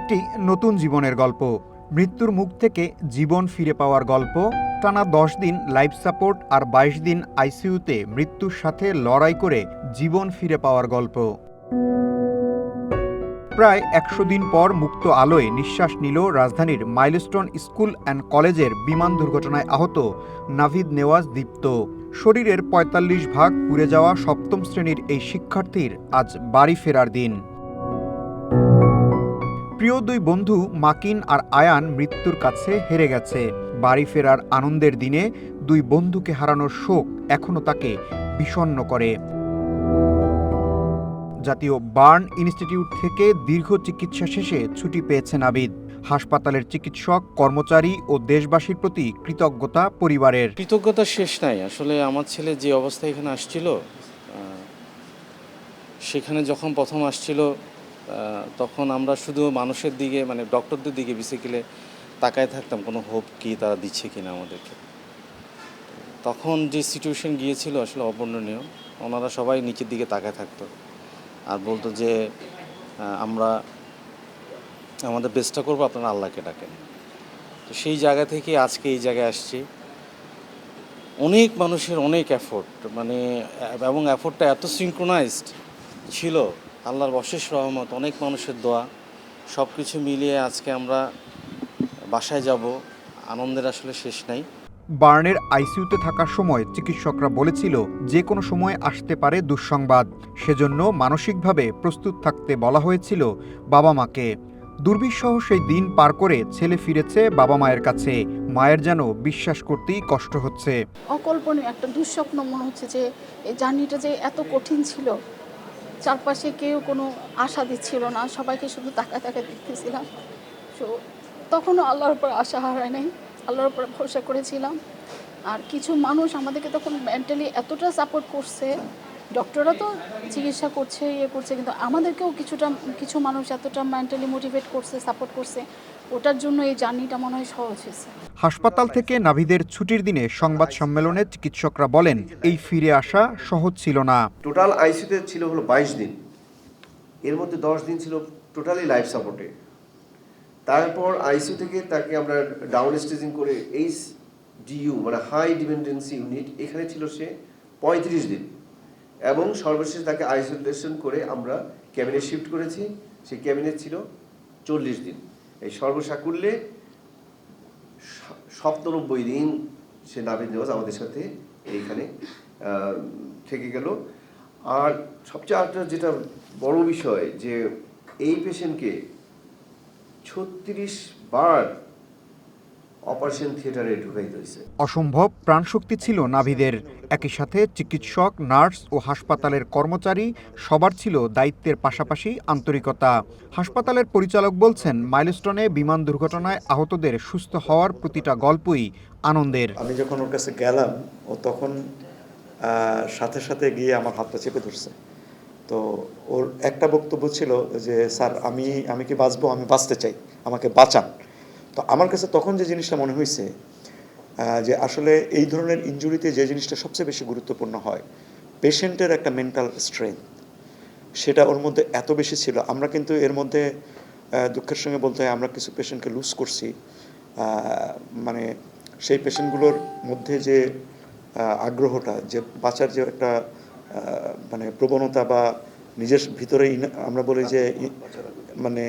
একটি নতুন জীবনের গল্প। মৃত্যুর মুখ থেকে জীবন ফিরে পাওয়ার গল্প। টানা দশ দিন লাইফ সাপোর্ট আর বাইশ দিন আইসিইউতে মৃত্যুর সাথে লড়াই করে জীবন ফিরে পাওয়ার গল্প। প্রায় একশো দিন পর মুক্ত আলোয় নিঃশ্বাস নিল রাজধানীর মাইলস্টোন স্কুল অ্যান্ড কলেজের বিমান দুর্ঘটনায় আহত নাভিদ নেওয়াজ দীপ্ত। শরীরের ৪৫ ভাগ পুড়ে যাওয়া সপ্তম শ্রেণির এই শিক্ষার্থীর আজ বাড়ি ফেরার দিন। প্রিয় দুই বন্ধু মাকিন আর আয়ান মৃত্যুর কাছে হেরে গেছে। বাড়ি ফেরার আনন্দের দিনে দুই বন্ধুকে হারানোর শোক এখনও তাকে বিষণ্ণ করে। জাতীয় বার্ন ইনস্টিটিউট থেকে দীর্ঘ চিকিৎসা শেষে ছুটি পেয়েছেন আবিদ হাসপাতালের চিকিৎসক, কর্মচারী ও দেশবাসীর প্রতি কৃতজ্ঞতা পরিবারের। কৃতজ্ঞতা শেষ নাই। আসলে আমার ছেলে যে অবস্থায় এখানে আসছিল সেখানে যখন প্রথম আসছিল তখন আমরা শুধু মানুষের দিকে মানে ডক্টরদের দিকে বেসিক্যালি তাকায় থাকতাম, কোনো হোপ কি তারা দিচ্ছে কি না আমাদেরকে। তখন যে সিচুয়েশন গিয়েছিল আসলে অবর্ণনীয়। ওনারা সবাই নিচের দিকে তাকায় থাকতো আর বলতো যে আমরা, আমাদের বেস্টটা করব, আপনারা আল্লাহকে ডাকেন। তো সেই জায়গা থেকে আজকে এই জায়গায় আসছি। অনেক মানুষের অনেক অ্যাফোর্ট মানে এবং অ্যাফোর্টটা এত সিঙ্ক্রোনাইজড ছিল আল্লাহর অশেষ রহমত অনেক মানুষের দোয়া। সব কিছু মিলিয়ে আজকে আমরা বাসায় যাব। আনন্দের আসলে শেষ নাই। বার্নের আইসিইউতে থাকার সময় চিকিৎসকরা বলেছিল যে কোনো সময় আসতে পারে দুঃসংবাদ। সেজন্য মানসিকভাবে প্রস্তুত থাকতে বলা হয়েছিল বাবা মাকে। দুর্বিষহ সেই দিন পার করে ছেলে ফিরেছে বাবা মায়ের কাছে। মায়ের যেন বিশ্বাস করতেই কষ্ট হচ্ছে। অকল্পনীয় একটা দুঃস্বপ্ন মনে হচ্ছে যে এই জার্নিটা যে এত কঠিন ছিল চারপাশে কেউ কোনো আশা দিচ্ছিল না, সবাইকে শুধু তাকায় তাকায় দেখতেছিলাম। তো তখনও আল্লাহর উপর আশা হারায় নাই, আল্লাহর উপর ভরসা করেছিলাম। আর কিছু মানুষ আমাদেরকে তখন মেন্টালি এতটা সাপোর্ট করছে ডক্টররা তো চিকিৎসা করছে ইয়ে করছে কিন্তু আমাদেরকেও কিছুটা কিছু মানুষ এতটা মেন্টালি মোটিভেট করছে সাপোর্ট করছে ওটার জন্য এই জার্নিটা মনে হয় সহজ হয়েছে। হাসপাতাল থেকে নাভিদের ছুটির দিনে সংবাদ সম্মেলনে চিকিৎসকরা বলেন এই ফিরে আসা সহজ ছিল না। টোটাল আইসিউতে ছিল হলো বাইশ দিন। এর মধ্যে দশ দিন ছিল টোটালি লাইফ সাপোর্টে তারপর আইসিউ থেকে তাকে আমরা ডাউন স্টেজিং করে এইচ ডিইউ মানে হাই ডিপেন্ডেন্সি ইউনিট এখানে ছিল সে পঁয়ত্রিশ দিন। এবং সর্বশেষ তাকে আইসোলেশন করে আমরা ক্যাবিনেট শিফট করেছি। সেই ক্যাবিনেট ছিল চল্লিশ দিন। এই সর্বসাকুল্যে সপ্তানব্বই দিন সে নাবিদ নেওয়াজ আমাদের সাথে এইখানে থেকে গেল। আর সবচেয়ে আরেকটা যেটা বড় বিষয় যে এই পেশেন্টকে ছত্রিশ বার অপারেশন থিয়েটারে ঢুকাইতে হয়েছে অসম্ভব প্রাণশক্তি ছিল নাভিদের। একই সাথে চিকিৎসক নার্স ও হাসপাতালের কর্মচারী সবার ছিল দায়িত্বের পাশাপাশি আন্তরিকতা। হাসপাতালের পরিচালক বলছেন মাইলস্টোনে বিমান দুর্ঘটনায় আহতদের সুস্থ হওয়ার প্রতিটা গল্পই আনন্দের। আমি যখন ওর কাছে গেলাম ও তখন সাথে সাথে গিয়ে আমার হাতটা চেপে ধরছে। তো ওর একটা বক্তব্য ছিল যে স্যার আমি আমি কি বাঁচবো? আমি বাঁচতে চাই। আমাকে বাঁচান। তো আমার কাছে তখন যে জিনিসটা মনে হয়েছে যে আসলে এই ধরনের ইনজুরিতে যে জিনিসটা সবচেয়ে বেশি গুরুত্বপূর্ণ হয় পেশেন্টের একটা মেন্টাল স্ট্রেংথ সেটা ওর মধ্যে এত বেশি ছিল। আমরা কিন্তু এর মধ্যে দুঃখের সঙ্গে বলতে হয় আমরা কিছু পেশেন্টকে লুজ করছি। মানে সেই পেশেন্টগুলোর মধ্যে যে আগ্রহটা যে বাঁচার যে একটা মানে প্রবণতা বা নিজের ভিতরে ইন- আমরা বলি যে মানে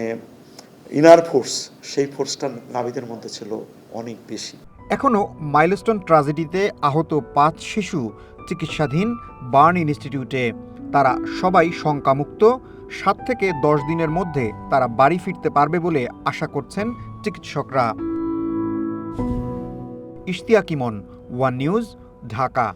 ইনার ফোর্স, সেই ফোর্সটা নাবিদের মধ্যে ছিল অনেক বেশি। এখনও মাইলস্টোন ট্রাজেডিতে আহত পাঁচ শিশু চিকিৎসাধীন বার্ন ইনস্টিটিউটে। তারা সবাই শঙ্কামুক্ত, সাত থেকে দশ দিনের মধ্যে তারা বাড়ি ফিরতে পারবে বলে আশা করছেন চিকিৎসকরা। Ishtiaq Emon one news, Dhaka.